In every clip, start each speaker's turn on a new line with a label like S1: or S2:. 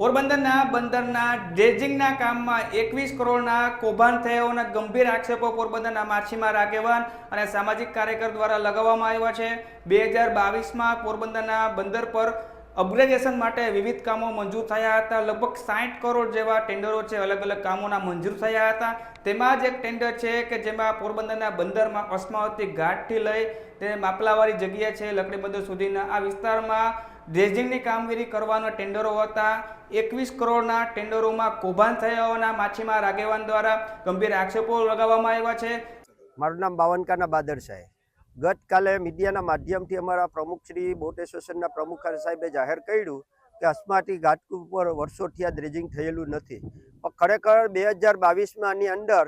S1: પોરબંદરના બંદરના ડ્રેજિંગના કામમાં એકવીસ કરોડના કૌભાંડ થયાઓના ગંભીર આક્ષેપો પોરબંદરના માછીમાર આગેવાન અને સામાજિક કાર્યકર દ્વારા લગાવવામાં આવ્યા છે. બે હજાર બાવીસમાં પોરબંદરના બંદર પર અપગ્રેડેશન માટે વિવિધ કામો મંજૂર થયા હતા. લગભગ સાઠ કરોડ જેવા ટેન્ડરો છે અલગ અલગ કામોના મંજૂર થયા હતા. તેમાં જ એક ટેન્ડર છે કે જેમાં પોરબંદરના બંદરમાં અસ્માવતી ઘાટથી લઈ તે માપલાવાળી જગ્યા છે લકડી બંદર સુધીના આ વિસ્તારમાં ડ્રેજિંગની કામગીરી કરવાના ટેન્ડરો હતા. એકવીસ કરોડના ટેન્ડરોમાં કૌભાંડ હોવાના માછીમાર આગેવાન દ્વારા ગંભીર આક્ષેપો લગાવવામાં આવ્યા છે.
S2: મારું નામ બાવનકાના બાદર સાહેબ. ગતકાલે મીડિયાના માધ્યમથી અમારા પ્રમુખ શ્રી બોટ એસોસિએશનના પ્રમુખ સાહેબે જાહેર કર્યું કે અસ્માટી ઘાટ ઉપર વર્ષોથી આ ડ્રેજિંગ થયેલું નથી. પણ ખરેખર બે હજાર બાવીસમાં આની અંદર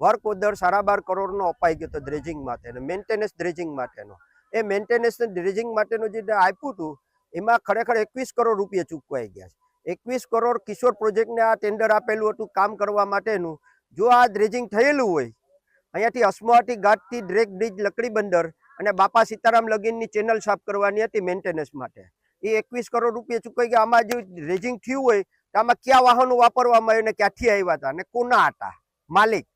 S2: વર્ક ઓર્ડર સાડા બાર કરોડનો અપાઈ ગયો હતો ડ્રેજિંગ માટેનો મેન્ટેનન્સ ડ્રેજિંગ માટેનો. એ મેન્ટેનન્સ ડ્રેજિંગ માટેનું જે આપ્યું હતું એમાં ખરેખર એકવીસ કરોડ રૂપિયા ચૂકવાઈ ગયા છે. એકવીસ કરોડ કિશોર પ્રોજેક્ટને આ ટેન્ડર આપેલું હતું કામ કરવા માટેનું. જો આ ડ્રેજિંગ થયેલું હોય, અહીંયાથી અસ્માવતી ઘાટથી ડ્રેક બ્રિજ લકડી બંદર અને બાપા સીતારામ લગીનની ચેનલ સાફ કરવાની હતી મેન્ટેનન્સ માટે. એ એકવીસ કરોડ રૂપિયા ચૂકવાઈ ગયા. આમાં જે ડ્રેજિંગ થયું હોય, તો આમાં કયા વાહનો વાપરવામાં આવ્યું ને ક્યાંથી આવ્યા હતા અને કોના હતા? માલિક.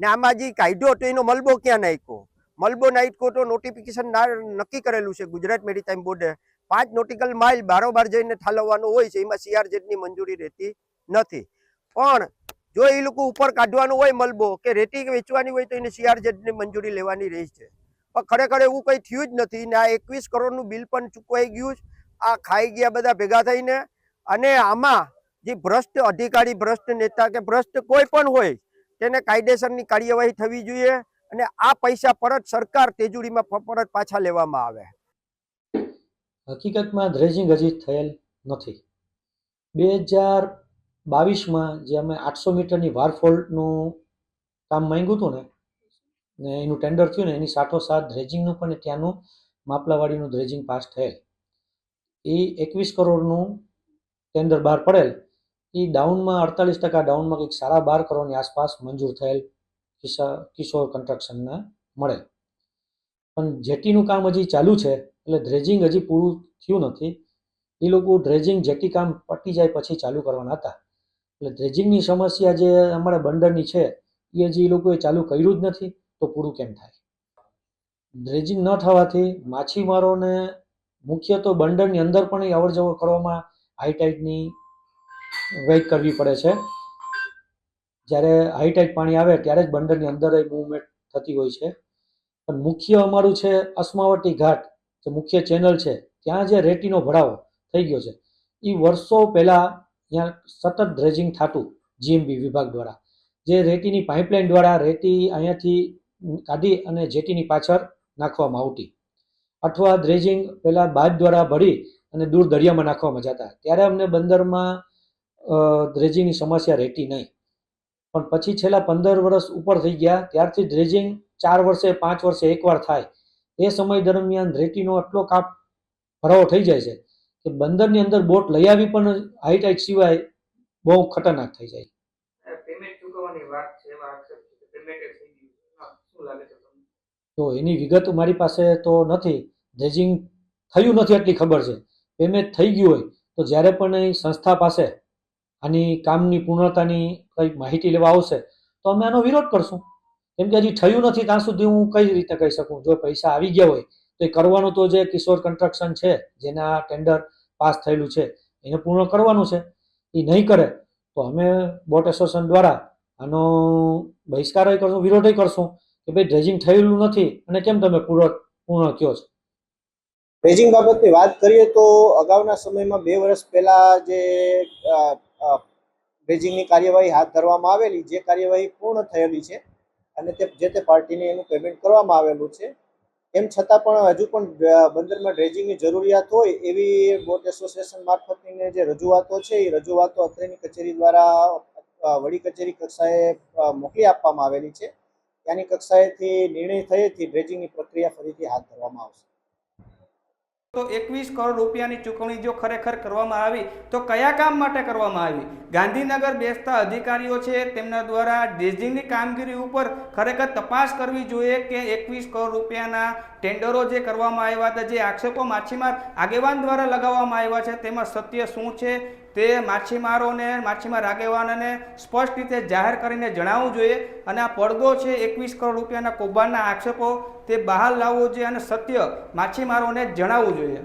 S2: ને આમાં જે કાયદો હતો, એનો મલબો ક્યાં નાખ્યો? મલબો નાખ્યો તો નોટિફિકેશન નક્કી કરેલું છે ગુજરાત મેરીટાઈમ બોર્ડે પાંચ નોટિકલ માઇલ બારોબાર જઈને ઠાલવવાનું હોય છે, એમાં સીઆરજેડની મંજૂરી રહેતી નથી. પણ જો એ લોકો ઉપર કાઢવાનું હોય મલબો કે રેતી વેચવાની હોય તો એને સીઆરજેડની મંજૂરી લેવાની રહી છે. પણ ખરેખર એવું કંઈ થયું જ નથી ને આ એકવીસ કરોડનું બિલ પણ ચૂકવાઈ ગયું જ આ ખાઈ ગયા બધા ભેગા થઈને. અને આમાં જે ભ્રષ્ટ અધિકારી, ભ્રષ્ટ નેતા કે ભ્રષ્ટ કોઈ પણ હોય, તેને કાયદેસરની કાર્યવાહી થવી જોઈએ અને આ પૈસા પરત સરકાર તેજુરીમાં પરત પાછા લેવામાં આવે.
S3: હકીકતમાં ડ્રેજિંગ હજી થયેલ નથી. બે હજાર બાવીસમાં જે અમે આઠસો મીટરની વારફોલનું કામ માંગ્યું હતું ને ને એનું ટેન્ડર થયું ને, એની સાથોસાથ ડ્રેજિંગનું પણ ત્યાંનું માપલાવાડીનું ડ્રેજિંગ પાસ થયેલ. એ એકવીસ કરોડનું ટેન્ડર બહાર પડેલ. એ ડાઉનમાં અડતાલીસ ટકા ડાઉનમાં કંઈક સાડા બાર કરોડની આસપાસ મંજૂર થયેલ કિશા કિશોર કન્સ્ટ્રક્શનના મળે પણ જેટીનું કામ હજી ચાલુ છે એટલે ડ્રેજિંગ હજી પૂરું થયું નથી. એ લોકો ડ્રેજિંગ જેટી કામ પટી જાય પછી ચાલુ કરવાના હતા. એટલે ડ્રેજિંગની સમસ્યા જે અમારા બંદરની છે, એ હજી એ લોકોએ ચાલુ કર્યું જ નથી, તો પૂરું કેમ થાય? ડ્રેજિંગ ન થવાથી માછીમારોને મુખ્ય તો બંદરની અંદર પણ અવર જવર કરવામાં હાઈટાઈટની વેઇટ કરવી પડે છે. જ્યારે હાઈ ટાઈડ પાણી આવે ત્યારે જ બંદરની અંદર મૂવમેન્ટ થતી હોય છે. પણ મુખ્ય અમારું છે અસ્માવટી ઘાટ. જે મુખ્ય ચેનલ છે, ત્યાં જે રેતીનો ભરાવો થઈ ગયો છે. એ વર્ષો પહેલાં ત્યાં સતત ડ્રેજિંગ થતું જીએમબી વિભાગ દ્વારા. જે રેતીની પાઇપલાઇન દ્વારા રેતી અહીંયાથી કાઢી અને જેટીની પાછળ નાખવામાં આવતી. અથવા ડ્રેજિંગ પહેલાં બાદ દ્વારા ભરી અને દૂર દરિયામાં નાખવામાં જતા. ત્યારે અમને બંદરમાં ડ્રેજિંગની સમસ્યા રહેતી નહીં. પણ પછી છેલ્લા પંદર વર્ષ ઉપર થઈ ગયા. ત્યારથી ડ્રેજિંગ ચાર વર્ષે, પાંચ વર્ષે એકવાર થાય. એ સમય દરમિયાન રેતીનો આટલો કાપ ભરાવો થઈ જાય છે કે બંદરની અંદર બોટ લઈ આવી પણ હાઈ ટાઈટ સિવાય બહુ ખતરનાક થઈ જાય તો એની વિગત મારી પાસે તો નથી. ડ્રેજિંગ થયું નથી એટલી ખબર છે. પેમેન્ટ થઈ ગયું હોય તો જ્યારે પણ એ સંસ્થા પાસે આની કામની પૂર્ણતાની કંઈક માહિતી લેવા આવશે તો અમે આનો વિરોધ કરશું. કેમ કે હજી થયું નથી, ત્યાં સુધી હું કઈ રીતે કહી શકું? જો પૈસા આવી ગયા હોય, તો એ કરવાનું તો જે કિશોર કન્સ્ટ્રક્શન છે, જેના ટેન્ડર પાસ થયેલું છે, એને પૂર્ણ કરવાનું છે. એ નહીં કરે, તો અમે બોટ એસોસિએશન દ્વારા આનો બહિષ્કાર કરશું, વિરોધ કરશું કે ભાઈ ડ્રેજિંગ થયેલું નથી, અને કેમ તમે પૂર્ણ પૂર્ણ કયો છો?
S4: ડ્રેજિંગ બાબતની વાત કરીએ તો અગાઉના સમયમાં બે વર્ષ પહેલા જે ડ્રેજિંગની કાર્યવાહી હાથ ધરવામાં આવેલી, જે કાર્યવાહી પૂર્ણ થયેલી છે અને તે જે તે પાર્ટીને એનું પેમેન્ટ કરવામાં આવેલું છે. એમ છતાં પણ હજુ પણ બંદરમાં ડ્રેજિંગની જરૂરિયાત હોય એવી બોટ એસોસિએશન મારફતની જે રજૂઆતો છે, એ રજૂઆતો અત્રેની કચેરી દ્વારા વડી કચેરી કક્ષાએ મોકલી આપવામાં આવેલી છે. ત્યાંની કક્ષાએથી નિર્ણય થયેથી ડ્રેજિંગની પ્રક્રિયા ફરીથી હાથ ધરવામાં આવશે.
S1: તો એકવીસ કરોડ રૂપિયાની ચૂકવણી જો ખરેખર કરવામાં આવી, તો કયા કામ માટે કરવામાં આવી? ગાંધીનગર બેસતા અધિકારીઓ છે, તેમના દ્વારા ડ્રેજિંગની કામગીરી ઉપર ખરેખર તપાસ કરવી જોઈએ કે એકવીસ કરોડ રૂપિયાના ટેન્ડરો જે કરવામાં આવ્યા હતા, જે આક્ષેપો માછીમાર આગેવાન દ્વારા લગાવવામાં આવ્યા છે, તેમાં સત્ય શું છે, તે માછીમારોને, માછીમાર આગેવાનોને સ્પષ્ટ રીતે જાહેર કરીને જણાવવું જોઈએ. અને આ પડદો છે, એકવીસ કરોડ રૂપિયાના કૌભાંડના આક્ષેપો તે બહાર લાવવો જોઈએ અને સત્ય માછીમારોને જણાવવું જોઈએ.